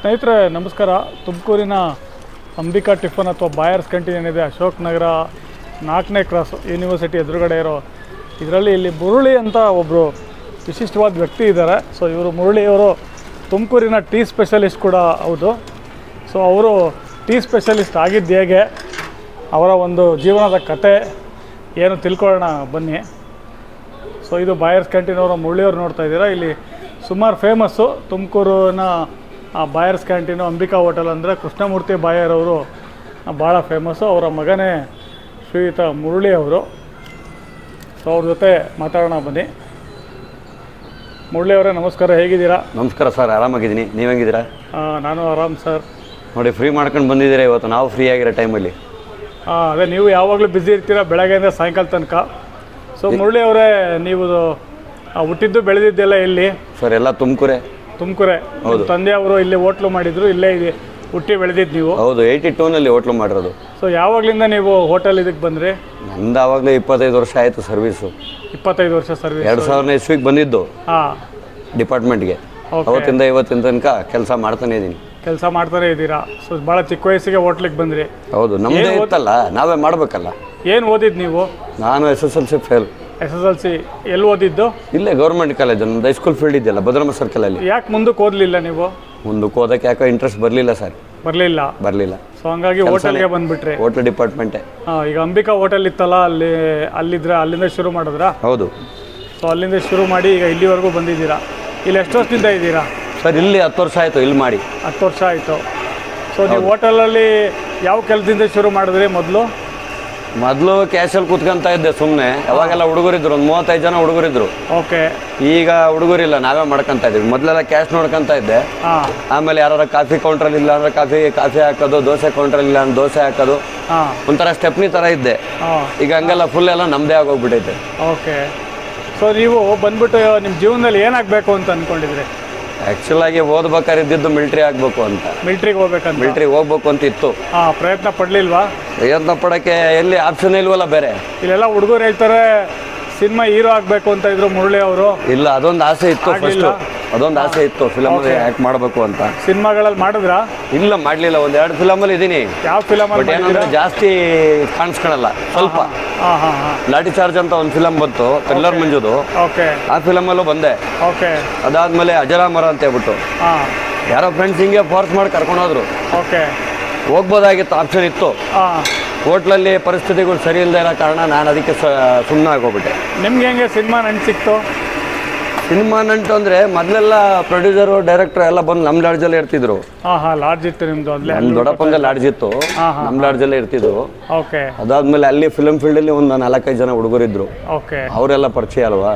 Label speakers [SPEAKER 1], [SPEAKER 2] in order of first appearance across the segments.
[SPEAKER 1] ಸ್ನೇಹಿತರೆ, ನಮಸ್ಕಾರ. ತುಮಕೂರಿನ ಅಂಬಿಕಾ ಟಿಫನ್ ಅಥವಾ ಬಾಯರ್ಸ್ ಕ್ಯಾಂಟೀನ್ ಏನಿದೆ, ಅಶೋಕ್ ನಗರ, ನಾಲ್ಕನೇ ಕ್ರಾಸ್ ಯೂನಿವರ್ಸಿಟಿ ಎದುರುಗಡೆ ಇರೋ ಇದರಲ್ಲಿ ಇಲ್ಲಿ ಮುರುಳಿ ಅಂತ ಒಬ್ಬರು ವಿಶಿಷ್ಟವಾದ ವ್ಯಕ್ತಿ ಇದ್ದಾರೆ. ಸೊ ಇವರು ಮುರುಳಿಯವರು ತುಮಕೂರಿನ ಟೀ ಸ್ಪೆಷಲಿಸ್ಟ್ ಕೂಡ ಹೌದು. ಸೊ ಅವರು ಟೀ ಸ್ಪೆಷಲಿಸ್ಟ್ ಆಗಿದ್ದು ಹೇಗೆ, ಅವರ ಒಂದು ಜೀವನದ ಕತೆ ಏನು ತಿಳ್ಕೊಳ್ಳೋಣ ಬನ್ನಿ. ಸೊ ಇದು ಬಾಯರ್ಸ್ ಕ್ಯಾಂಟೀನ್ ಅವರ ಮುರುಳಿಯವರು ನೋಡ್ತಾ ಇದ್ದೀರಾ. ಇಲ್ಲಿ ಸುಮಾರು ಫೇಮಸ್ಸು ತುಮಕೂರಿನ ಆ ಬಾಯರ್ಸ್ ಕ್ಯಾಂಟೀನು ಅಂಬಿಕಾ ಹೋಟೆಲ್ ಅಂದರೆ ಕೃಷ್ಣಮೂರ್ತಿ ಬಾಯರ್ ಅವರು ಭಾಳ ಫೇಮಸ್ಸು ಅವರ ಮಗನೇ ಶ್ರೀಯುತ ಮುರುಳಿ ಅವರು. ಸೊ ಅವ್ರ ಜೊತೆ ಮಾತಾಡೋಣ ಬನ್ನಿ. ಮುರಳಿ ಅವರೇ ನಮಸ್ಕಾರ. ಹೇಗಿದ್ದೀರಾ?
[SPEAKER 2] ನಮಸ್ಕಾರ ಸರ್ ಆರಾಮಾಗಿದ್ದೀನಿ. ನೀವು ಹೆಂಗಿದ್ದೀರಾ?
[SPEAKER 1] ನಾನು ಆರಾಮ್ ಸರ್.
[SPEAKER 2] ನೋಡಿ ಫ್ರೀ ಮಾಡ್ಕೊಂಡು ಬಂದಿದ್ದೀರಾ ಇವತ್ತು? ನಾವು ಫ್ರೀ ಆಗಿರೋ ಟೈಮಲ್ಲಿ
[SPEAKER 1] ಹಾಂ ಅದೇ ನೀವು ಯಾವಾಗಲೂ ಬ್ಯುಸಿ ಇರ್ತೀರಾ? ಬೆಳಗ್ಗೆಯಿಂದ ಸಾಯಂಕಾಲ ತನಕ. ಸೊ ಮುರಳಿ ಅವರೇ ನೀವು ಹುಟ್ಟಿದ್ದು ಬೆಳೆದಿದ್ದೆಲ್ಲ ಇಲ್ಲಿ
[SPEAKER 2] ಸರ್ ಎಲ್ಲ ತುಮಕೂರೇ.
[SPEAKER 1] ತುಮಕೂರೆ.
[SPEAKER 2] ಹೌದು.
[SPEAKER 1] ತಂದೆ ಅವರು ಇಲ್ಲೇ ಹೋಟ್ಲು ಮಾಡಿದ್ರು ಇಲ್ಲೇ ಇದೆ. ಹುಟ್ಟಿ ಬೆಳೆದಿದ್ದು ನೀವು.
[SPEAKER 2] ಹೌದು ಏಯ್ಟಿ ಟೂನಲ್ಲಿ ಹೋಟ್ಲು ಮಾಡಿರೋದು.
[SPEAKER 1] ಸೊ ಯಾವಾಗಲಿಂದ ನೀವು ಹೋಟೆಲ್ ಇದಕ್ಕೆ ಬಂದ್ರಿ?
[SPEAKER 2] ನಂದು ಆವಾಗಲೇ ಇಪ್ಪತ್ತೈದು ವರ್ಷ ಆಯಿತು ಸರ್ವಿಸು.
[SPEAKER 1] ಇಪ್ಪತ್ತೈದು ವರ್ಷ ಸರ್ವಿಸ್.
[SPEAKER 2] ಎರಡು ಸಾವಿರನೇ ಇಸ್ವಿಗೆ ಬಂದಿದ್ದು.
[SPEAKER 1] ಹಾಂ.
[SPEAKER 2] ಡಿಪಾರ್ಟ್ಮೆಂಟ್ಗೆ. ಅವತ್ತಿಂದ ಇವತ್ತಿನ ತನಕ ಕೆಲಸ ಮಾಡ್ತಾನೆ ಇದ್ದೀನಿ
[SPEAKER 1] ಕೆಲಸ ಮಾಡ್ತಾನೆ ಇದ್ದೀರಾ? ಸೊ ಭಾಳ ಚಿಕ್ಕ ವಯಸ್ಸಿಗೆ ಹೋಟ್ಲಿಗೆ ಬಂದ್ರಿ.
[SPEAKER 2] ಹೌದು ನಮ್ಮದೇ ಇತ್ತಲ್ಲ ನಾವೇ ಮಾಡಬೇಕಲ್ಲ.
[SPEAKER 1] ಏನು ಓದಿದ್ದು ನೀವು?
[SPEAKER 2] ನಾನು S S L C fail.
[SPEAKER 1] S S L C ಎಲ್ಲಿ ಓದಿದ್ದು?
[SPEAKER 2] ಇಲ್ಲೇ ಗೌರ್ಮೆಂಟ್ ಕಾಲೇಜ್ ನಮ್ದು ಹೈಸ್ಕೂಲ್ ಫೀಲ್ಡ್ ಇದೆಯಲ್ಲ ಭದ್ರಮ್ಮ ಸರ್ಕಲಲ್ಲಿ
[SPEAKER 1] ಯಾಕೆ ಮುಂದಕ್ಕೆ ಓದಲಿಲ್ಲ ನೀವು?
[SPEAKER 2] ಮುಂದಕ್ಕೆ ಓದಕ್ಕೆ ಯಾಕೋ ಇಂಟ್ರೆಸ್ಟ್ ಬರಲಿಲ್ಲ ಸರ್
[SPEAKER 1] ಬರಲಿಲ್ಲ?
[SPEAKER 2] ಬರಲಿಲ್ಲ.
[SPEAKER 1] ಸೊ ಹಂಗಾಗಿ ಹೋಟೆಲ್ಗೆ ಬಂದ್ಬಿಟ್ರಿ.
[SPEAKER 2] ಹೋಟ್ಲ್ ಡಿಪಾರ್ಟ್ಮೆಂಟೇ
[SPEAKER 1] ಈಗ ಅಂಬಿಕಾ ಹೋಟೆಲ್ ಇತ್ತಲ್ಲ ಅಲ್ಲಿ ಅಲ್ಲಿದ್ರೆ ಅಲ್ಲಿಂದ ಶುರು ಮಾಡಿದ್ರಾ?
[SPEAKER 2] ಹೌದು.
[SPEAKER 1] ಸೊ ಅಲ್ಲಿಂದ ಶುರು ಮಾಡಿ ಈಗ ಇಲ್ಲಿವರೆಗೂ ಬಂದಿದ್ದೀರಾ? ಇಲ್ಲಿ ಎಷ್ಟು ವರ್ಷದಿಂದ ಇದ್ದೀರಾ?
[SPEAKER 2] ಸರ್ ಇಲ್ಲಿ ಹತ್ತು ವರ್ಷ ಆಯಿತು ಇಲ್ಲಿ ಮಾಡಿ.
[SPEAKER 1] ಹತ್ತು ವರ್ಷ ಆಯಿತು. ಸೊ ನೀವು ಹೋಟೆಲಲ್ಲಿ ಯಾವ ಕೆಲಸದಿಂದ ಶುರು ಮಾಡಿದ್ರಿ ಮೊದಲು?
[SPEAKER 2] ಮೊದಲು ಕ್ಯಾಶಲ್ಲಿ ಕುತ್ಕೊಂತ ಇದ್ದೆ ಸುಮ್ಮನೆ ಯಾವಾಗೆಲ್ಲ ಹುಡುಗರಿದ್ರು ಒಂದು ಮೂವತ್ತೈದು ಜನ ಹುಡುಗರಿದ್ರು.
[SPEAKER 1] ಓಕೆ
[SPEAKER 2] ಈಗ ಹುಡುಗರಿಲ್ಲ ನಾವೇ ಮಾಡ್ಕೊಂತ ಇದ್ದೀವಿ. ಮೊದಲೆಲ್ಲ ಕ್ಯಾಶ್ ನೋಡ್ಕೊಂತ ಇದ್ದೆ. ಆಮೇಲೆ ಯಾರು ಕಾಫಿ ಕೌಂಟ್ರಲ್ಲಿ ಇಲ್ಲ ಅಂದ್ರೆ ಕಾಫಿ ಕಾಫಿ ಹಾಕೋದು ದೋಸೆ ಕೌಂಟ್ರಲ್ಲಿ ಇಲ್ಲ ಅಂದ್ರೆ ದೋಸೆ ಹಾಕೋದು. ಒಂಥರ ಸ್ಟೆಪ್ನಿ ಥರ ಇದ್ದೆ. ಈಗ ಹಂಗೆಲ್ಲ ಫುಲ್ ಎಲ್ಲ ನಮ್ಮದೇ ಆಗೋಗ್ಬಿಟ್ಟೈತೆ
[SPEAKER 1] ಓಕೆ ಸೊ ನೀವು ಬಂದ್ಬಿಟ್ಟು ನಿಮ್ಮ ಜೀವನದಲ್ಲಿ ಏನಾಗಬೇಕು ಅಂತ ಅಂದ್ಕೊಂಡಿದ್ರಿ
[SPEAKER 2] ಆ್ಯಕ್ಚುಲ್ ಆಗಿ ಓದ್ಬೇಕಾದ್ರೆ ಇದ್ದಿದ್ದು ಮಿಲ್ಟ್ರಿ ಆಗ್ಬೇಕು ಅಂತ.
[SPEAKER 1] ಮಿಲ್ಟ್ರಿಗೆ ಹೋಗ್ಬೇಕಂತ?
[SPEAKER 2] ಮಿಲ್ಟ್ರಿ ಹೋಗ್ಬೇಕು ಅಂತ ಇತ್ತು.
[SPEAKER 1] ಆ ಪ್ರಯತ್ನ ಪಡ್ಲಿಲ್ವಾ?
[SPEAKER 2] ಪ್ರಯತ್ನ ಪಡಕ್ಕೆ ಎಲ್ಲಿ ಆಪ್ಷನ್ ಇಲ್ವಲ್ಲ ಬೇರೆ.
[SPEAKER 1] ಇಲ್ಲೆಲ್ಲ ಹುಡುಗರು ಹೇಳ್ತಾರೆ ಸಿನಿಮಾ ಹೀರೋ ಆಗ್ಬೇಕು ಅಂತ ಇದ್ರು ಮುರಳಿ ಅವರು.
[SPEAKER 2] ಇಲ್ಲ ಅದೊಂದು ಆಸೆ ಇತ್ತು ಫಸ್ಟ್? ಅದೊಂದು ಆಸೆ ಇತ್ತು. ಫಿಲಮ್ ಆಕ್ಟ್ ಮಾಡಬೇಕು ಅಂತ.
[SPEAKER 1] ಸಿನಿಮಾಗಳಲ್ಲಿ ಮಾಡಿದ್ರಾ?
[SPEAKER 2] ಇಲ್ಲ ಮಾಡಲಿಲ್ಲ. ಒಂದ್ ಎರಡು ಫಿಲಮಲ್ಲಿ ಇದೀನಿ.
[SPEAKER 1] ಯಾವ ಫಿಲಮ್
[SPEAKER 2] ಏನಂದ್ರೆ ಜಾಸ್ತಿ ಕಾಣಿಸ್ಕೊಳಲ್ಲ ಸ್ವಲ್ಪ. ಲಾಠಿ ಚಾರ್ಜ್ ಅಂತ ಒಂದು ಫಿಲಮ್ ಬಂತು ಕಲ್ಲರ್ ಮಂಜುದು.
[SPEAKER 1] ಓಕೆ
[SPEAKER 2] ಆ ಫಿಲಮಲ್ಲೂ ಬಂದೆ.
[SPEAKER 1] ಓಕೆ
[SPEAKER 2] ಅದಾದ್ಮೇಲೆ ಅಜರಾಮರ ಅಂತ ಹೇಳ್ಬಿಟ್ಟು.
[SPEAKER 1] ಹಾಂ.
[SPEAKER 2] ಯಾರೋ ಫ್ರೆಂಡ್ಸ್ ಹಿಂಗೆ ಫೋರ್ಸ್ ಮಾಡಿ ಕರ್ಕೊಂಡು ಹೋದ್ರು.
[SPEAKER 1] ಓಕೆ
[SPEAKER 2] ಹೋಗ್ಬೋದಾಗಿತ್ತು ಆಪ್ಷನ್ ಇತ್ತು.
[SPEAKER 1] ಹಾಂ.
[SPEAKER 2] ಹೋಟ್ಲಲ್ಲಿ ಪರಿಸ್ಥಿತಿಗಳು ಸರಿ ಇಲ್ಲದೆ ಇರೋ ಕಾರಣ ನಾನು ಅದಕ್ಕೆ ಸುಮ್ಮನೆ ಆಗೋಗ್ಬಿಟ್ಟೆ.
[SPEAKER 1] ನಿಮ್ಗೆ ಹೆಂಗೆ ಸಿನಿಮಾ ನೆನ್ಸಿತ್ತು ಸಿಕ್ತು?
[SPEAKER 2] ಸಿನಿಮಾ ನಂಟು ಅಂದ್ರೆ ಮೊದಲೆಲ್ಲ ಪ್ರೊಡ್ಯೂಸರು ಡೈರೆಕ್ಟರ್ ಎಲ್ಲ ಬಂದು ನಮ್ಮ ಅಲ್ಲಿ ಇರ್ತಿದ್ರು.
[SPEAKER 1] ಹಾಂ ಹಾಂ ಲಾಡ್ಜ್ ಇತ್ತು ನಿಮ್ಮದು ಅಲ್ಲೇ.
[SPEAKER 2] ನಮ್ಮ ಲಾಡ್ಜ್ ಇತ್ತು. ನಮ್ಮ ಲಾಡ್ಜಲ್ಲೇ ಇರ್ತಿದ್ರು.
[SPEAKER 1] ಓಕೆ.
[SPEAKER 2] ಅದಾದ್ಮೇಲೆ ಅಲ್ಲಿ ಫಿಲಮ್ ಫೀಲ್ಡಲ್ಲಿ ಒಂದು ನಾಲ್ಕೈದು ಜನ ಹುಡುಗರಿದ್ರು
[SPEAKER 1] ಓಕೆ.
[SPEAKER 2] ಅವರೆಲ್ಲ ಪರಿಚಯ ಅಲ್ವಾ?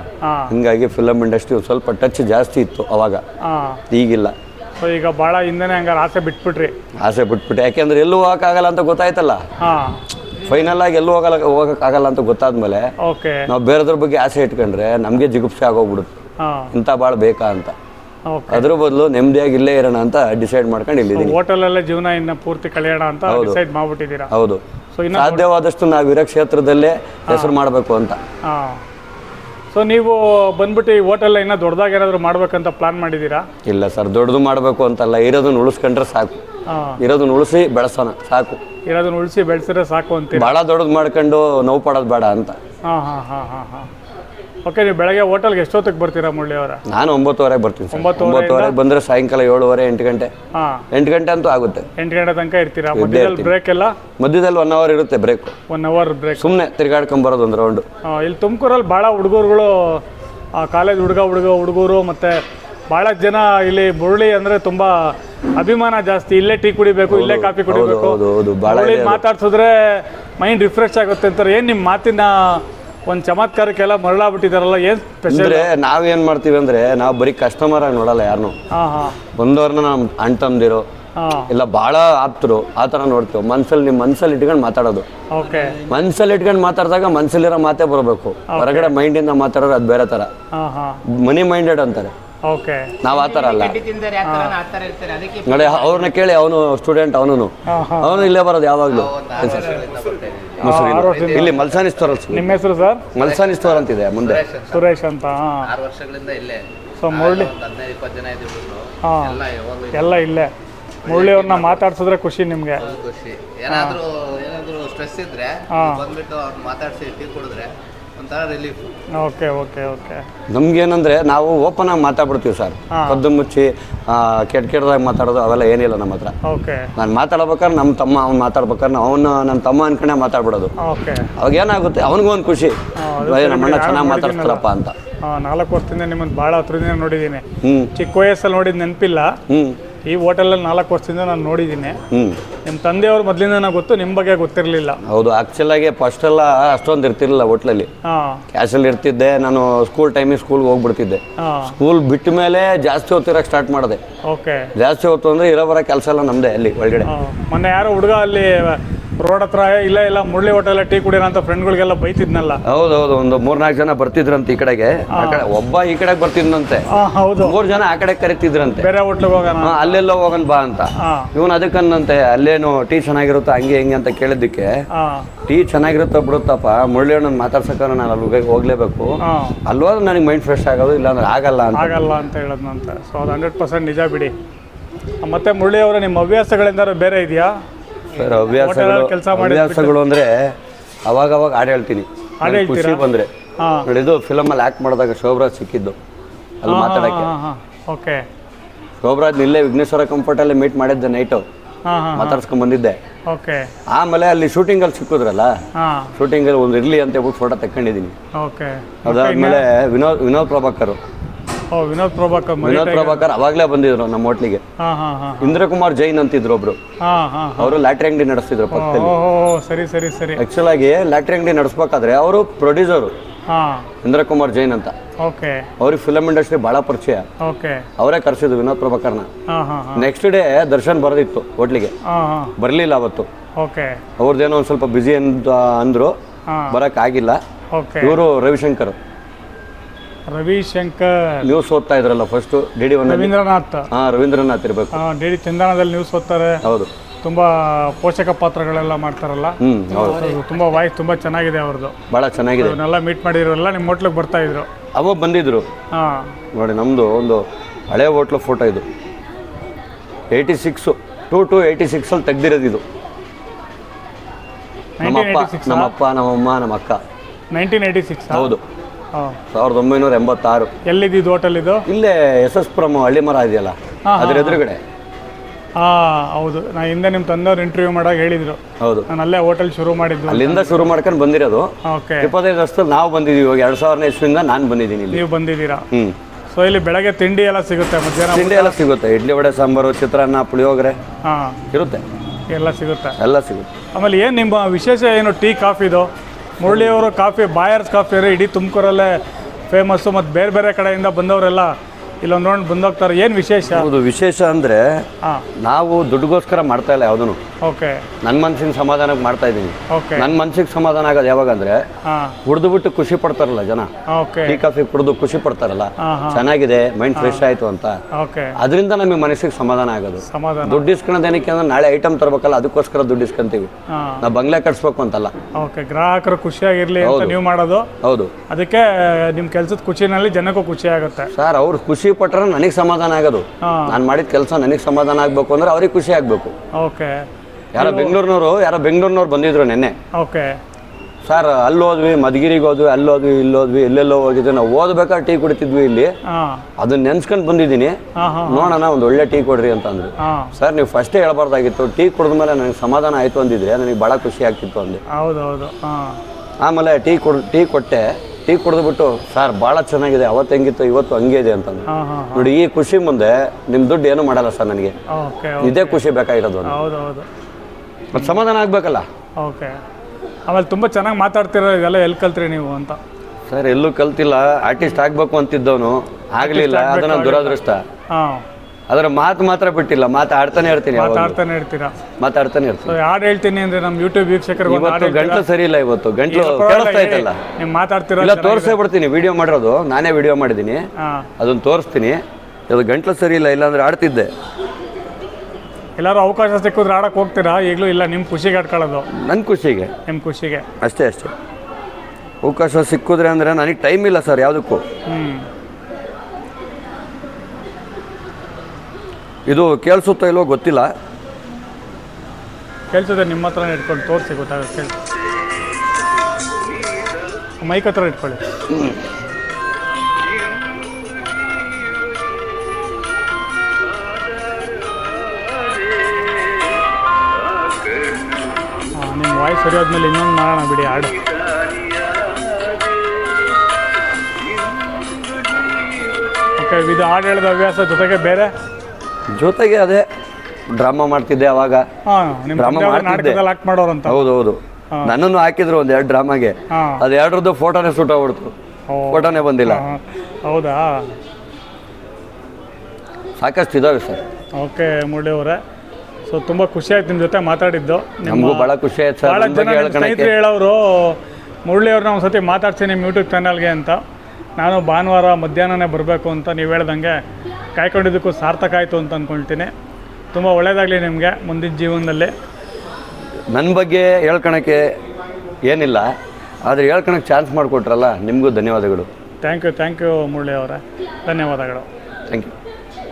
[SPEAKER 2] ಹಿಂಗಾಗಿ ಫಿಲಮ್ ಇಂಡಸ್ಟ್ರಿ ಸ್ವಲ್ಪ ಟಚ್ ಜಾಸ್ತಿ ಇತ್ತು ಅವಾಗ. ಈಗಿಲ್ಲ.
[SPEAKER 1] ಸೊ ಈಗ ಭಾಳ ಹಿಂದೆನೇ ಹಂಗಾರೆ ಆಸೆ ಬಿಟ್ಬಿಟ್ರಿ.
[SPEAKER 2] ಆಸೆ ಬಿಟ್ಬಿಟ್ಟೆ ಯಾಕೆಂದ್ರೆ ಎಲ್ಲೂ ಹೋಗೋಕ್ಕಾಗಲ್ಲ ಅಂತ ಗೊತ್ತಾಯ್ತಲ್ಲ?
[SPEAKER 1] ಹಾಂ.
[SPEAKER 2] ಫೈನಲ್ ಆಗಿ ಎಲ್ಲೂ ಹೋಗಲ್ಲ ಆಗಲ್ಲ ಅಂತ ಗೊತ್ತಾದ್ಮೇಲೆ
[SPEAKER 1] ಓಕೆ.
[SPEAKER 2] ನಾವು ಬೇರೆದ್ರ ಬಗ್ಗೆ ಆಸೆ ಇಟ್ಕೊಂಡ್ರೆ ನಮಗೆ ಜಿಗುಪ್ಸೆ ಆಗೋಗ್ಬಿಡುತ್ತೆ. ಇಂಥ ಭಾಳ ಬೇಕಾ ಅಂತ. ಅದ್ರ ಬದಲು ನೆಮ್ಮದಿಯಾಗಿ ಇಲ್ಲೇ ಇರೋಣ ಅಂತ ಡಿಸೈಡ್ ಮಾಡ್ಕೊಂಡು ಇಲ್ಲಿದ್ದೀನಿ.
[SPEAKER 1] ಹೋಟೆಲಲ್ಲೇ ಜೀವನ ಇನ್ನ ಪೂರ್ತಿ ಕಳೆಯೋಣ ಅಂತ ಡಿಸೈಡ್ ಮಾಡ್ಬಿಟ್ಟಿದ್ದೀರಾ?
[SPEAKER 2] ಹೌದು.
[SPEAKER 1] ಸೊ ಇನ್ನು
[SPEAKER 2] ಸಾಧ್ಯವಾದಷ್ಟು ನಾವು ಕ್ಷೇತ್ರದಲ್ಲೇ ಹೆಸರು ಮಾಡಬೇಕು ಅಂತ.
[SPEAKER 1] ಸೊ ನೀವು ಬಂದ್ಬಿಟ್ಟು ಈ ಹೋಟೆಲ್ ಇನ್ನ ದೊಡ್ಡದಾಗಿ ಏನಾದರೂ ಮಾಡ್ಬೇಕಂತ ಪ್ಲಾನ್ ಮಾಡಿದ್ದೀರಾ?
[SPEAKER 2] ಇಲ್ಲ ಸರ್ ದೊಡ್ಡದು ಮಾಡಬೇಕು ಅಂತಲ್ಲ ಇರೋದನ್ನ ಉಳಿಸ್ಕೊಂಡ್ರೆ ಸಾಕು. ಇರೋದನ್ನ ಉಳಿಸಿ ಬೆಳೆಸೋಣ ಸಾಕು.
[SPEAKER 1] ಇರೋದನ್ನ ಉಳಿಸಿ ಬೆಳೆಸಿದ್ರೆ ಸಾಕು ಅಂತ
[SPEAKER 2] ಭಾಳ ದೊಡ್ಡದು ಮಾಡ್ಕೊಂಡು ನೋವು ಪಡೋದು ಬೇಡ ಅಂತ.
[SPEAKER 1] ಹಾಂ ಹಾಂ ಹಾಂ ಹಾಂ ಹಾಂ. ಓಕೆ ನೀವು ಬೆಳಗ್ಗೆ ಹೋಟೆಲ್ಗೆ ಎಷ್ಟೊತ್ತಿಗೆ ಬರ್ತೀರಾ ಮುರಳಿ ಅವರ?
[SPEAKER 2] ನಾನು ಒಂಬತ್ತುವರೆಗೆ ಬರ್ತೀನಿ ಸರ್.
[SPEAKER 1] ಒಂಬತ್ತುವರೆಯಿಂದ?
[SPEAKER 2] ಒಂಬತ್ತುವರೆಗೆ ಬಂದರೆ ಸಾಯಂಕಾಲ ಏಳುವರೆ ಎಂಟು ಗಂಟೆ.
[SPEAKER 1] ಹಾಂ.
[SPEAKER 2] ಎಂಟು ಗಂಟೆ ಅಂತೂ ಆಗುತ್ತೆ.
[SPEAKER 1] ಎಂಟು ಗಂಟೆ ತನಕ ಇರ್ತೀರಾ? ಮಧ್ಯದಲ್ಲಿ ಬ್ರೇಕ್ ಎಲ್ಲ?
[SPEAKER 2] ಮಧ್ಯದಲ್ಲಿ ಒನ್ ಅವರ್ ಇರುತ್ತೆ ಬ್ರೇಕ್
[SPEAKER 1] ಒನ್ ಅವರ್ ಬ್ರೇಕ್
[SPEAKER 2] ಸುಮ್ಮನೆ ತಿರ್ಗಾಡ್ಕೊಂಬರೋದು ಒಂದು ರೌಂಡು
[SPEAKER 1] ಇಲ್ಲಿ ತುಮಕೂರಲ್ಲಿ ಭಾಳ ಹುಡುಗರುಗಳು ಕಾಲೇಜ್ ಹುಡುಗ ಹುಡುಗ ಹುಡುಗರು ಮತ್ತು ಭಾಳ ಜನ ಇಲ್ಲಿ ಮುರುಳಿ ಅಂದರೆ ತುಂಬ ಅಭಿಮಾನ ಜಾಸ್ತಿ. ಇಲ್ಲೇ ಟೀ ಕುಡಿಬೇಕು ಇಲ್ಲೇ ಕಾಫಿ ಕುಡಿಬೇಕು.
[SPEAKER 2] ಹೌದು ಹೌದು ಭಾಳ
[SPEAKER 1] ಮುರಳಿ ಮಾತಾಡ್ಸಿದ್ರೆ ಮೈಂಡ್ ರಿಫ್ರೆಶ್ ಆಗುತ್ತೆ ಅಂತಾರೆ. ಏನು ನಿಮ್ಮ ಮಾತಿನ ಒಂದು ಚಮತ್ಕಾರಕ್ಕೆಲ್ಲ ಮರಳಾಗ್ಬಿಟ್ಟಿದಾರಲ್ಲ ಏನು ಸ್ಪೆಷಲ್
[SPEAKER 2] ನಾವೇನ್ ನಾವೇನು ಮಾಡ್ತೀವಿ ಅಂದ್ರೆ ನಾವು ಬರೀ ಕಸ್ಟಮರ್ ಆಗಿ ನೋಡಲ್ಲ ಯಾರನ್ನು
[SPEAKER 1] ಹಾಂ ಹಾಂ.
[SPEAKER 2] ಬಂದವ್ರನ್ನ ನಮ್ ಅಣ್ಣ ತಮ್ಮದಿರು
[SPEAKER 1] ಹಾಂ.
[SPEAKER 2] ಇಲ್ಲ ಬಹಳ ಆಪ್ತರು ಆ ಥರ ನೋಡ್ತೀವಿ. ಮನ್ಸಲ್ಲಿ ನಿಮ್ಮ ಮನ್ಸಲ್ಲಿ ಇಟ್ಕೊಂಡು ಮಾತಾಡೋದು.
[SPEAKER 1] ಓಕೆ.
[SPEAKER 2] ಮನ್ಸಲ್ಲಿ ಇಟ್ಕೊಂಡು ಮಾತಾಡಿದಾಗ ಮನ್ಸಲ್ಲಿರೋ ಮಾತೇ ಬರಬೇಕು. ಹೊರಗಡೆ ಮೈಂಡಿಂದ ಮಾತಾಡೋರು ಅದು ಬೇರೆ ತರ
[SPEAKER 1] ಹಾಂ ಹಾಂ.
[SPEAKER 2] ಮನಿ ಮೈಂಡೆಡ್ ಅಂತಾರೆ.
[SPEAKER 1] ಓಕೆ.
[SPEAKER 2] ನಾವು ಆ ಥರ ಅಲ್ಲ.
[SPEAKER 3] ತಿಂದರೆ ಯಾವ ಥರ ಆ ಥರ ಇರ್ತಾರೆ. ಅದಕ್ಕೆ
[SPEAKER 2] ನೋಡಿ ಅವ್ರನ್ನ ಕೇಳಿ ಅವನು ಸ್ಟೂಡೆಂಟ್ ಅವನು
[SPEAKER 1] ಹಾಂ ಹಾಂ.
[SPEAKER 2] ಅವನು ಇಲ್ಲೇ ಬರೋದು ಯಾವಾಗಲೂ. ಇಲ್ಲಿ ಮಲ್ಸಾನಿ ಸ್ಟೋರ್
[SPEAKER 1] ನಿಮ್ಮ ಹೆಸರು ಸರ್?
[SPEAKER 2] ಮಲ್ಸಾನಿ ಸ್ಟೋರ್ ಅಂತಿದೆ ಮುಂದೆ.
[SPEAKER 1] ಸುರೇಶ್ ಅಂತ.
[SPEAKER 3] ಆರು ವರ್ಷಗಳಿಂದ ಇಲ್ಲೇ.
[SPEAKER 1] ಸೊ ಮುರಳಿ
[SPEAKER 3] ಒಂದು ಹದಿನೈದು ಇಪ್ಪತ್ತು ಜನ ಇದ್ದೀವಿ
[SPEAKER 1] ಹಾಂ.
[SPEAKER 3] ಎಲ್ಲ
[SPEAKER 1] ಇಲ್ಲೇ. ಮುರಳಿ ಅವ್ರನ್ನ ಮಾತಾಡ್ಸಿದ್ರೆ ಖುಷಿ ನಿಮಗೆ.
[SPEAKER 3] ಖುಷಿ. ಏನಾದ್ರೂ ಏನಾದ್ರೂ ಸ್ಟ್ರೆಸ್ ಇದ್ರೆ
[SPEAKER 1] ಹಾ.
[SPEAKER 3] ಬಂದ್ಬಿಟ್ಟು ಅವ್ರು ಮಾತಾಡ್ಸಿ ಟೀ ಕುಡಿದ್ರೆ ಒಂಥರ ರಿಲೀಫ್
[SPEAKER 1] ಓಕೆ ಓಕೆ ಓಕೆ.
[SPEAKER 2] ನಮ್ಗೇನಂದ್ರೆ ನಾವು ಓಪನ್ ಆಗಿ ಮಾತಾಡ್ಬಿಡ್ತೀವಿ ಸರ್. ಕದ್ದು ಮುಚ್ಚಿ ಕೆಟ್ಟ ಕೆಟ್ಟದಾಗಿ ಮಾತಾಡೋದು ಅವೆಲ್ಲ ಏನಿಲ್ಲ ನಮ್ಮ ಹತ್ರ.
[SPEAKER 1] ಓಕೆ.
[SPEAKER 2] ನಾನು ಮಾತಾಡ್ಬೇಕಾದ್ರೆ ನಮ್ಮ ತಮ್ಮ ಅವ್ನು ಮಾತಾಡ್ಬೇಕಾದ್ರೆ ಅವನು ನನ್ನ ತಮ್ಮ ಅನ್ಕೊಂಡೆ ಮಾತಾಡ್ಬಿಡೋದು.
[SPEAKER 1] ಓಕೆ.
[SPEAKER 2] ಅವಾಗ ಏನಾಗುತ್ತೆ? ಅವನಿಗೂ ಒಂದು ಖುಷಿ.
[SPEAKER 1] ನಮ್ಮಣ್ಣ ಅದು
[SPEAKER 2] ನಮ್ಮ ಅಣ್ಣ ಚೆನ್ನಾಗಿ. ಮಾತಾಡ್ತಾರಪ್ಪ ಅಂತ.
[SPEAKER 1] ನಾಲ್ಕು ವರ್ಷದಿಂದ ನಿಮ್ಮನ್ನು ಭಾಳ ಹತ್ರದಿಂದ ನೋಡಿದ್ದೀನಿ.
[SPEAKER 2] ಹ್ಞೂ
[SPEAKER 1] ಚಿಕ್ಕ ವಯಸ್ಸಲ್ಲಿ ನೋಡಿದ ನೆನಪಿಲ್ಲ.
[SPEAKER 2] ಹ್ಞೂ
[SPEAKER 1] ಈ ಹೋಟೆಲಲ್ಲಿ ನಾಲ್ಕು ವರ್ಷದಿಂದ ನಾನು ನೋಡಿದ್ದೀನಿ. ನಿಮ್ಮ ತಂದೆಯವ್ರ ಮೊದಲಿಂದ ನನಗೆ ಗೊತ್ತು ನಿಮ್ಮ ಬಗ್ಗೆ ಗೊತ್ತಿರಲಿಲ್ಲ.
[SPEAKER 2] ಹೌದು ಆ್ಯಕ್ಚುಲಾಗಿ ಫಸ್ಟ್ ಎಲ್ಲ ಅಷ್ಟೊಂದು ಇರ್ತಿರ್ಲಿಲ್ಲ ಹೋಟ್ಲಲ್ಲಿ. ಕ್ಯಾಶಲ್ಲಿ ಇರ್ತಿದ್ದೆ ನಾನು ಸ್ಕೂಲ್ ಟೈಮಿಗೆ ಸ್ಕೂಲ್ಗೆ ಹೋಗ್ಬಿಡ್ತಿದ್ದೆ. ಸ್ಕೂಲ್ ಬಿಟ್ಟ ಮೇಲೆ ಜಾಸ್ತಿ ಹೊತ್ತಿರಕ್ಕೆ ಸ್ಟಾರ್ಟ್ ಮಾಡಿದೆ.
[SPEAKER 1] ಓಕೆ
[SPEAKER 2] ಜಾಸ್ತಿ ಹೊತ್ತು ಅಂದರೆ ಇರೋ ಬರೋ ಕೆಲಸ ಎಲ್ಲ ನಮ್ಮದೇ ಅಲ್ಲಿ ಒಳಗಡೆ.
[SPEAKER 1] ಮೊನ್ನೆ ಯಾರೋ ಹುಡುಗ ಅಲ್ಲಿ ರೋಡ್ ಹತ್ರ ಇಲ್ಲ ಇಲ್ಲ ಮುರಳಿ ಹೋಟೆಲ್ ಟೀ ಕುಡಿಯೋಣ ಅಂತ ಫ್ರೆಂಡ್ಗಳಿಗೆಲ್ಲ ಬೈತಿದ್ನಲ್ಲ.
[SPEAKER 2] ಹೌದು ಹೌದು ಒಂದು ಮೂರ್ನಾಲ್ಕು ಜನ ಬರ್ತಿದ್ರಂತೆ ಈ ಕಡೆಗೆ. ಆ ಕಡೆ ಒಬ್ಬ ಈ ಕಡೆಗೆ ಬರ್ತಿದ್ನಂತೆ.
[SPEAKER 1] ಆ, ಹೌದು.
[SPEAKER 2] ಮೂರು ಜನ ಆ ಕಡೆ ಕರಿತಿದ್ರಂತೆ.
[SPEAKER 1] ಬೇರೆ ಹೋಟ್ಲಿಗೆ ಹೋಗೋಣ
[SPEAKER 2] ಹಾ, ಅಲ್ಲೆಲ್ಲೋ ಹೋಗೋಣ ಬಾ ಅಂತ.
[SPEAKER 1] ಇವನ್
[SPEAKER 2] ಇವನು ಅದಕ್ಕನ್ನಂತೆ ಅಲ್ಲೇನು ಟೀ ಚೆನ್ನಾಗಿರುತ್ತೆ ಹಂಗೆ ಹಿಂಗೆ ಅಂತ ಕೇಳಿದ್ದಕ್ಕೆ
[SPEAKER 1] ಹಾಂ.
[SPEAKER 2] ಟೀ ಚೆನ್ನಾಗಿರುತ್ತೆ ಬಿಡುತ್ತಪ್ಪ ಮುರಳಿ ಅಣ್ಣನ ಮಾತಾಡ್ಸಕ್ಕ ನಾನು ಅಲ್ಲಿ ಹೋಗಿ- ಹೋಗ್ಲೇಬೇಕು.
[SPEAKER 1] ಹಾಂ.
[SPEAKER 2] ಅಲ್ವಾದ್ರೆ ನನಗೆ ಮೈಂಡ್ ಫ್ರೆಶ್ ಆಗೋದು ಇಲ್ಲಾಂದ್ರೆ ಆಗಲ್ಲ ಅಂತ.
[SPEAKER 1] ಆಗಲ್ಲ ಅಂತ ಹೇಳೋದಂತ ಸೊ ಅದು ಹಂಡ್ರೆಡ್ ಪರ್ಸೆಂಟ್ ನಿಜ ಬಿಡಿ. ಮತ್ತೆ ಮುರಳಿ ಅವರ ನಿಮ್ಮ ಹವ್ಯಾಸಗಳಿಂದ ಬೇರೆ ಇದೆಯಾ?
[SPEAKER 2] ಸರ್ ಹವ್ಯಾಸಗಳು
[SPEAKER 1] ಕೆಲ್ಸ
[SPEAKER 2] ಹವ್ಯಾಸಗಳು ಅಂದ್ರೆ ಅವಾಗ ಅವಾಗ ಹಾಡು ಹೇಳ್ತೀನಿ.
[SPEAKER 1] ಹಾಡ್
[SPEAKER 2] ಖುಷಿ ಬಂದ್ರೆ. ನೋಡಿದ್ದು ಫಿಲಮಲ್ಲಿ ಆ್ಯಕ್ಟ್ ಮಾಡಿದಾಗ ಶೋಭರಾಜ್ ಸಿಕ್ಕಿದ್ದು. ಅಲ್ಲಿ ಮಾತಾಡೋಕ್ಕೆ.
[SPEAKER 1] ಓಕೆ
[SPEAKER 2] ಶೋಭರಾಜ್ ಇಲ್ಲೇ ವಿಘ್ನೇಶ್ವರ ಕಂಫರ್ಟಲ್ಲಿ ಮೀಟ್ ಮಾಡಿದ್ದೆ ನೈಟು ಮಾತಾಡ್ಸ್ಕೊಂಡ್ ಬಂದಿದ್ದೆ.
[SPEAKER 1] ಓಕೆ
[SPEAKER 2] ಆಮೇಲೆ ಅಲ್ಲಿ ಶೂಟಿಂಗಲ್ಲಿ ಸಿಕ್ಕಿದ್ರಲ್ಲ?
[SPEAKER 1] ಹಾಂ.
[SPEAKER 2] ಶೂಟಿಂಗಲ್ಲಿ ಒಂದು ಇರ್ಲಿ ಅಂತ ಹೇಳ್ಬಿಟ್ಟು ಫೋಟೋ ತಕ್ಕೊಂಡಿದ್ದೀನಿ.
[SPEAKER 1] ಓಕೆ
[SPEAKER 2] ಅದಾದ್ಮೇಲೆ ವಿನೋದ್ ವಿನೋದ್ ಪ್ರಭಾಕರ್.
[SPEAKER 1] ವಿನೋದ್ ಪ್ರಭಾಕರ್
[SPEAKER 2] ವಿನೋದ್ ಪ್ರಭಾಕರ್ ಅವಾಗಲೇ ಬಂದಿದ್ರು ನಮ್ಮ ಹೋಟ್ಲಿಗೆ.
[SPEAKER 1] ಇಂದ್ರ ಕುಮಾರ್ ಹಾಂ
[SPEAKER 2] ಇಂದ್ರಕುಮಾರ್ ಜೈನ್ ಅಂತಿದ್ರು ಒಬ್ರು. ಅವರು ಲ್ಯಾಟ್ರಿ ಅಂಗಡಿ ನಡೆಸ್ತಿದ್ರು ಪಕ್ಕದಲ್ಲಿ.
[SPEAKER 1] ಸರಿ ಸರಿ ಸರಿ.
[SPEAKER 2] ಆಕ್ಚುಲ್ ಆಗಿ ಲ್ಯಾಟ್ರಿ ಅಂಗಡಿ ನಡೆಸ್ಬೇಕಾದ್ರೆ ಅವರು ಪ್ರೊಡ್ಯೂಸರು.
[SPEAKER 1] ಇಂದ್ರ
[SPEAKER 2] ಇಂದ್ರಕುಮಾರ್ ಜೈನ್ ಅಂತ. ಅವ್ರಿಗೆ ಫಿಲಮ್ ಇಂಡಸ್ಟ್ರಿ ಬಹಳ ಪರಿಚಯ. ಅವರೇ ಕರೆಸಿದ್ರು ವಿನೋದ್ ಪ್ರಭಾಕರ್ನ. ನೆಕ್ಸ್ಟ್ ಡೇ ದರ್ಶನ್ ಬರದಿತ್ತು ಹೋಟ್ಲಿಗೆ. ಬರಲಿಲ್ಲ ಅವತ್ತು. ಅವ್ರದ್ದೇನೋ ಒಂದ್ ಸ್ವಲ್ಪ ಬ್ಯುಸಿ ಅಂತ ಅಂದ್ರು. ಬರಕ್
[SPEAKER 1] ಆಗಿಲ್ಲ.
[SPEAKER 2] ಇವರು ರವಿಶಂಕರ್.
[SPEAKER 1] ರವಿಶಂಕರ್.
[SPEAKER 2] ನ್ಯೂಸ್ ಓದ್ತಾ ಇದ್ರಲ್ಲ first D D one
[SPEAKER 1] Ravindranath.
[SPEAKER 2] ಹಾ ರವೀಂದ್ರನಾಥ್ ಇರಬೇಕು.
[SPEAKER 1] ಡಿ ಡಿ ಚಂದನದಲ್ಲಿ ನ್ಯೂಸ್ ಓದ್ತಾರೆ.
[SPEAKER 2] ಹೌದು.
[SPEAKER 1] ತುಂಬಾ ಪೋಷಕ ಪಾತ್ರಗಳೆಲ್ಲ ಮಾಡ್ತಾರಲ್ಲ. ಅದು ತುಂಬ ವಾಯ್ಸ್ ತುಂಬಾ ಚೆನ್ನಾಗಿದೆ ಅವ್ರದ್ದು.
[SPEAKER 2] ಬಹಳ ಚೆನ್ನಾಗಿದೆ.
[SPEAKER 1] ಅವನ್ನೆಲ್ಲ ಮೀಟ್ ಮಾಡಿರೋಲ್ಲ ನಿಮ್ಮ ಹೋಟ್ಲಿಗೆ ಬರ್ತಾ ಇದ್ರು.
[SPEAKER 2] ಅವ ಬಂದಿದ್ರು.
[SPEAKER 1] ಹಾ.
[SPEAKER 2] ನೋಡಿ ನಮ್ಮದು ಒಂದು ಹಳೆ ಹೋಟ್ಲು ಫೋಟೋ ಇದು. Eighty six two to eighty ಸಿಕ್ಸಲ್ಲಿ ತೆಗ್ದಿರೋದು ಇದು. ನಮ್ಮಪ್ಪ ನಮ್ಮಪ್ಪ ನಮ್ಮಮ್ಮ ನಮ್ಮ ಅಕ್ಕ
[SPEAKER 1] ನೈನ್ಟೀನ್ ಏಯ್ಟಿ ಸಿಕ್ಸ್
[SPEAKER 2] ಹೌದು. ಸಾವಿರದ ಒಂಬೈನೂರ ಎಂಬತ್ತಾರು.
[SPEAKER 1] ಎಲ್ಲಿದ್ದು ಹೋಟೆಲ್ ಇದು?
[SPEAKER 2] ಇಲ್ಲೇ ಎಸ್ ಎಸ್ ಪ್ರಮ ಹಳ್ಳಿ ಮರ ಇದೆಯಲ್ಲ ಅದ್ರ ಎದುರುಗಡೆ.
[SPEAKER 1] ಹಾ ಹೌದು. ನಾ ಹಿಂದೆ ನಿಮ್ಮ ತಂದವ್ರು ಇಂಟರ್ವ್ಯೂ ಮಾಡಾಗ ಹೇಳಿದ್ರು.
[SPEAKER 2] ಹೌದು.
[SPEAKER 1] ನಾನು ಅಲ್ಲೇ ಹೋಟೆಲ್ ಶುರು ಮಾಡಿದ್ದು
[SPEAKER 2] ಅಲ್ಲಿಂದ ಶುರು ಮಾಡ್ಕೊಂಡು ಬಂದಿರೋದು
[SPEAKER 1] ಓಕೆ.
[SPEAKER 2] ಇಪ್ಪತ್ತೈದು ವರ್ಷದಲ್ಲಿ ನಾವು ಬಂದಿದ್ದೀವಿ ಇವಾಗ ಎರಡು ಸಾವಿರನೇ ಇಸ್ವಿಯಿಂದ ನಾನು ಬಂದಿದ್ದೀನಿ ಇಲ್ಲಿ.
[SPEAKER 1] ನೀವು ಬಂದಿದ್ದೀರಾ?
[SPEAKER 2] ಹ್ಞೂ
[SPEAKER 1] ಸೊ ಇಲ್ಲಿ ಬೆಳಗ್ಗೆ ತಿಂಡಿ ಎಲ್ಲ ಸಿಗುತ್ತೆ ಮಧ್ಯಾಹ್ನ
[SPEAKER 2] ತಿಂಡಿ ಎಲ್ಲ ಸಿಗುತ್ತೆ. ಇಡ್ಲಿ ವಡೆ ಸಾಂಬಾರು ಚಿತ್ರಾನ್ನ ಪುಳಿಯೋಗರೆ.
[SPEAKER 1] ಹಾಂ.
[SPEAKER 2] ಇರುತ್ತೆ.
[SPEAKER 1] ಎಲ್ಲ ಸಿಗುತ್ತೆ.
[SPEAKER 2] ಎಲ್ಲ ಸಿಗುತ್ತೆ.
[SPEAKER 1] ಆಮೇಲೆ ಏನು ನಿಮ್ಮ ವಿಶೇಷ ಏನು ಟೀ ಕಾಫಿದು ಮುರಳಿಯವರು ಕಾಫಿ ಬಾಯರ್ಸ್ ಕಾಫಿ ಅಂದರೆ ಇಡೀ ತುಮಕೂರಲ್ಲೇ ಫೇಮಸ್ಸು ಮತ್ತು ಬೇರೆ ಬೇರೆ ಕಡೆಯಿಂದ ಬಂದವರೆಲ್ಲ ಇಲ್ಲೊಂದು ನೋಡಿ ಬಂದೋಗ್ತಾರೆ. ಏನು ವಿಶೇಷ?
[SPEAKER 2] ಹೌದು ವಿಶೇಷ ಅಂದರೆ
[SPEAKER 1] ಹಾಂ.
[SPEAKER 2] ನಾವು ದುಡ್ಡುಗೋಸ್ಕರ ಮಾಡ್ತಾ ಇಲ್ಲ ಯಾವುದೂ
[SPEAKER 1] ಓಕೆ.
[SPEAKER 2] ನನ್ನ ಮನ್ಸಿನ ಸಮಾಧಾನಕ್ಕೆ ಮಾಡ್ತಾ ಇದ್ದೀನಿ.
[SPEAKER 1] ಓಕೆ.
[SPEAKER 2] ನನ್ನ ಮನ್ಸಿಗೆ ಸಮಾಧಾನ ಆಗೋದು ಯಾವಾಗ ಅಂದರೆ
[SPEAKER 1] ಹಾಂ.
[SPEAKER 2] ಕುಡ್ದು ಬಿಟ್ಟು ಖುಷಿ ಪಡ್ತಾರಲ್ಲ ಜನ.
[SPEAKER 1] ಓಕೆ.
[SPEAKER 2] ಟೀ ಕಾಫಿ ಕುಡಿದು ಖುಷಿ ಪಡ್ತಾರಲ್ಲ.
[SPEAKER 1] ಹಾಂ ಹಾಂ.
[SPEAKER 2] ಚೆನ್ನಾಗಿದೆ ಮೈಂಡ್ ಫ್ರೆಶ್ ಆಯಿತು ಅಂತ.
[SPEAKER 1] ಓಕೆ.
[SPEAKER 2] ಅದರಿಂದ ನಮಗೆ ಮನಸ್ಸಿಗೆ ಸಮಾಧಾನ ಆಗೋದು.
[SPEAKER 1] ಸಮಾಧಾನ.
[SPEAKER 2] ದುಡ್ಡು ಇಸ್ಕೊಳೋದೇನಕ್ಕೆ ಅಂದ್ರೆ ನಾಳೆ ಐಟಮ್ ತರಬೇಕಲ್ಲ ಅದಕ್ಕೋಸ್ಕರ ದುಡ್ಡು ಇಸ್ಕೊಂತೀವಿ.
[SPEAKER 1] ಹಾಂ.
[SPEAKER 2] ನಾವು ಬಂಗ್ಲೆ ಕಟ್ಸ್ಬೇಕು ಅಂತಲ್ಲ.
[SPEAKER 1] ಓಕೆ ಗ್ರಾಹಕರು ಖುಷಿಯಾಗಿರಲಿ ಅಂತ ನೀವು ಮಾಡೋದು.
[SPEAKER 2] ಹೌದು.
[SPEAKER 1] ಅದಕ್ಕೆ ನಿಮ್ಮ ಕೆಲಸದ ಖುಷಿನಲ್ಲಿ ಜನಕ್ಕೂ ಖುಷಿ ಆಗುತ್ತೆ.
[SPEAKER 2] ಸರ್ ಅವ್ರ ಖುಷಿ ಪಟ್ರೆ ನನಗೆ ಸಮಾಧಾನ ಆಗೋದು. ನಾನು ಮಾಡಿದ ಕೆಲಸ ನನಗೆ ಸಮಾಧಾನ ಆಗಬೇಕು ಅಂದ್ರೆ ಅವ್ರಿಗೆ ಖುಷಿ ಆಗಬೇಕು.
[SPEAKER 1] ಓಕೆ.
[SPEAKER 2] ಯಾರೋ ಬೆಂಗಳೂರಿನವರು ಯಾರೋ ಬೆಂಗಳೂರಿನವ್ರು ಬಂದಿದ್ರು ನೆನ್ನೆ.
[SPEAKER 1] ಓಕೆ.
[SPEAKER 2] ಸರ್ ಅಲ್ಲಿ ಹೋದ್ವಿ ಮಧುಗಿರಿಗೆ ಹೋದ್ವಿ ಅಲ್ಲಿ ಹೋದ್ವಿ ಇಲ್ಲಿ ಹೋದ್ವಿ ಎಲ್ಲೆಲ್ಲೋ ಹೋಗಿದ್ವಿ ನಾವು ಓದ್ಬೇಕಾದ್ರೆ ಟೀ ಕುಡಿತಿದ್ವಿ ಇಲ್ಲಿ? ಅದನ್ನ ನೆನ್ಸ್ಕೊಂಡು ಬಂದಿದ್ದೀನಿ. ನೋಡೋಣ ಒಂದು ಒಳ್ಳೆ ಟೀ ಕೊಡ್ರಿ ಅಂತ ಅಂದ್ರು ಸರ್ ನೀವು ಫಸ್ಟೇ ಹೇಳ್ಬಾರ್ದಾಗಿತ್ತು. ಟೀ ಕುಡಿದ ಮೇಲೆ ನನಗೆ ಸಮಾಧಾನ ಆಯಿತು ಅಂದಿದ್ರೆ ನನಗೆ ಭಾಳ ಖುಷಿ ಆಗ್ತಿತ್ತು ಅಂದೆ. ಆಮೇಲೆ ಟೀ ಕೊಡ್ ಟೀ ಕೊಟ್ಟೆ. ಟೀ ಕುಡಿದ್ಬಿಟ್ಟು ಸರ್ ಭಾಳ ಚೆನ್ನಾಗಿದೆ ಅವತ್ತು ಹೆಂಗಿತ್ತು ಇವತ್ತು ಹಂಗೆ ಇದೆ ಅಂತಂದು ನೋಡಿ ಈ ಖುಷಿ ಮುಂದೆ ನಿಮ್ಮ ದುಡ್ಡು ಏನು ಮಾಡಲ್ಲ ಸರ್ ನನಗೆ. ಇದೇ ಖುಷಿ ಬೇಕಾಗಿರೋದು ಮತ್ತು ಸಮಾಧಾನ ಆಗಬೇಕಲ್ಲ?
[SPEAKER 1] ಓಕೆ. ಆಮೇಲೆ ತುಂಬ ಚೆನ್ನಾಗಿ ಮಾತಾಡ್ತಿರೋ ಇದೆಲ್ಲ ಎಲ್ಲಿ ಕಲ್ತ್ರಿ ನೀವು ಅಂತ?
[SPEAKER 2] ಸರ್ ಎಲ್ಲೂ ಕಲ್ತಿಲ್ಲ. ಆರ್ಟಿಸ್ಟ್ ಆಗಬೇಕು ಅಂತಿದ್ದವನು. ಆಗಲಿಲ್ಲ. ಅದನ್ನ ದುರದೃಷ್ಟ. ಅದರ ಮಾತು ಮಾತ್ರ ಬಿಟ್ಟಿಲ್ಲ ಮಾತಾಡ್ತಾನೆ ಇರ್ತೀನಿ.
[SPEAKER 1] ಮಾತಾಡ್ತಾನೆ ಇರ್ತೀರಾ?
[SPEAKER 2] ಮಾತಾಡ್ತಾನೆ ಇರ್ತೀನಿ.
[SPEAKER 1] ಹಾಡು ಹೇಳ್ತೀನಿ ಅಂದ್ರೆ ನಮ್ಮ ಯೂಟ್ಯೂಬ್ ವೀಕ್ಷಕರು
[SPEAKER 2] ಇವತ್ತು ಗಂಟ್ಲು ಸರಿ ಇಲ್ಲ ಇವತ್ತು ಗಂಟ್ಲು ಕೇಳಿಸ್ತಾ ಐತಲ್ಲ
[SPEAKER 1] ನೀವು ಮಾತಾಡ್ತಿರೋ
[SPEAKER 2] ಇಲ್ಲ ತೋರಿಸೇ ಬಿಡ್ತೀನಿ ವಿಡಿಯೋ ಮಾಡಿರೋದು ನಾನೇ ವಿಡಿಯೋ ಮಾಡಿದ್ದೀನಿ. ಅದನ್ನ ತೋರಿಸ್ತೀನಿ. ಅದು ಗಂಟ್ಲು ಸರಿ ಇಲ್ಲ ಇಲ್ಲಾಂದ್ರೆ ಆಡ್ತಿದ್ದೆ.
[SPEAKER 1] ಎಲ್ಲರೂ ಅವಕಾಶ ಸಿಕ್ಕಿದ್ರೆ ಆಡಕ್ಕೆ ಹೋಗ್ತೀರಾ? ಈಗಲೂ ಇಲ್ಲ ನಿಮ್ಮ ಖುಷಿಗೆ ಆಡ್ಕೊಳ್ಳೋದು.
[SPEAKER 2] ನನ್ನ ಖುಷಿಗೆ.
[SPEAKER 1] ನಿಮ್ಮ ಖುಷಿಗೆ.
[SPEAKER 2] ಅಷ್ಟೇ ಅಷ್ಟೇ. ಅವಕಾಶ ಸಿಕ್ಕಿದ್ರೆ ಅಂದರೆ ನನಗೆ ಟೈಮ್ ಇಲ್ಲ ಸರ್ ಯಾವುದಕ್ಕೂ. ಇದು ಕೇಳಿಸುತ್ತೋ ಇಲ್ವೋ ಗೊತ್ತಿಲ್ಲ.
[SPEAKER 1] ಕೇಳಿಸುತ್ತೆ ನಿಮ್ಮ ಹತ್ರ ಇಟ್ಕೊಂಡು ತೋರಿಸಿ ಗೊತ್ತಾಗುತ್ತೆ ಮೈಕ್ ಹತ್ರ ಇಟ್ಕೊಳ್ಳಿ. ನಿಮ್ಮ ವಾಯ್ಸ್ ಸರಿ ಆದ್ಮೇಲೆ ಇನ್ನೊಂದು ಮಾಡೋಣ ಬಿಡಿ, ಹಾಡು. ಓಕೆ ಇದು ಹಾಡು ಹೇಳಿದ ಹವ್ಯಾಸ ಜೊತೆಗೆ ಬೇರೆ?
[SPEAKER 2] ಜೊತೆಗೆ ಅದೇ ಡ್ರಾಮಾ ಮಾಡ್ತಿದ್ದೆ ಅವಾಗ.
[SPEAKER 1] ಹೌದೌದು
[SPEAKER 2] ಡ್ರಾಮಾ ಮಾಡ್ತಿದ್ದೆ.
[SPEAKER 1] ಮಾಡೋರಂತ.
[SPEAKER 2] ಹೌದು ಹೌದು ನನ್ನನ್ನು ಹಾಕಿದ್ರು ಒಂದ್ ಎರಡು ಡ್ರಾಮಾಗೆ. ಅದ್ ಎರಡರದ್ದು ಫೋಟೋನೇ ಶೂಟ್
[SPEAKER 1] ಆಗ್ಬಿಡ್ತು.
[SPEAKER 2] ಫೋಟೋನೇ ಬಂದಿಲ್ಲ.
[SPEAKER 1] ಹೌದಾ?
[SPEAKER 2] ಸಾಕಷ್ಟು ಇದಾವೆ ಸರ್.
[SPEAKER 1] ಓಕೆ ಮುರಳಿ ಅವರೇ. ಸೊ ತುಂಬಾ ಖುಷಿ ಆಯ್ತು ನಿಮ್ಮ ಜೊತೆ ಮಾತಾಡಿದ್ದು.
[SPEAKER 2] ನಮಗೂ ಬಹಳ ಖುಷಿ ಆಯ್ತು ಸರ್.
[SPEAKER 1] ಭಾಳ
[SPEAKER 2] ನನ್ನ
[SPEAKER 1] ಜನ
[SPEAKER 2] ಬಗ್ಗೆ
[SPEAKER 1] ನಿಮ್ಮ
[SPEAKER 2] ಹೇಳ್ಕೊಳಕ್ಕೆ
[SPEAKER 1] ಸ್ನೇಹಿತರು ಹೇಳೋರು ಮುರಳಿ ಅವ್ರನ್ನ ಒಂದ್ಸತಿ ಮಾತಾಡ್ತೀನಿ ನಿಮ್ಮ ಯೂಟ್ಯೂಬ್ ಚಾನಲ್ಗೆ ಅಂತ. ನಾನು ಭಾನುವಾರ ಮಧ್ಯಾಹ್ನನೇ ಬರಬೇಕು ಅಂತ ನೀವು ಹೇಳ್ದಂಗೆ ಕಾಯ್ಕೊಂಡಿದ್ದಕ್ಕೂ ಸಾರ್ಥಕ ಆಯಿತು ಅಂತ ಅಂದ್ಕೊಳ್ತೀನಿ ತುಂಬ ಒಳ್ಳೆಯದಾಗಲಿ ನಿಮಗೆ ಮುಂದಿನ ಜೀವನದಲ್ಲಿ.
[SPEAKER 2] ನನ್ನ ಬಗ್ಗೆ ಹೇಳ್ಕೊಳಕ್ಕೆ ಏನಿಲ್ಲ ಆದರೆ ಹೇಳ್ಕೊಳಕ್ಕೆ ಚಾನ್ಸ್ ಮಾಡಿಕೊಟ್ರಲ್ಲ ನಿಮಗೂ ಧನ್ಯವಾದಗಳು.
[SPEAKER 1] Thank you thank you Murali ಅವರೇ. ಧನ್ಯವಾದಗಳು.
[SPEAKER 2] Thank you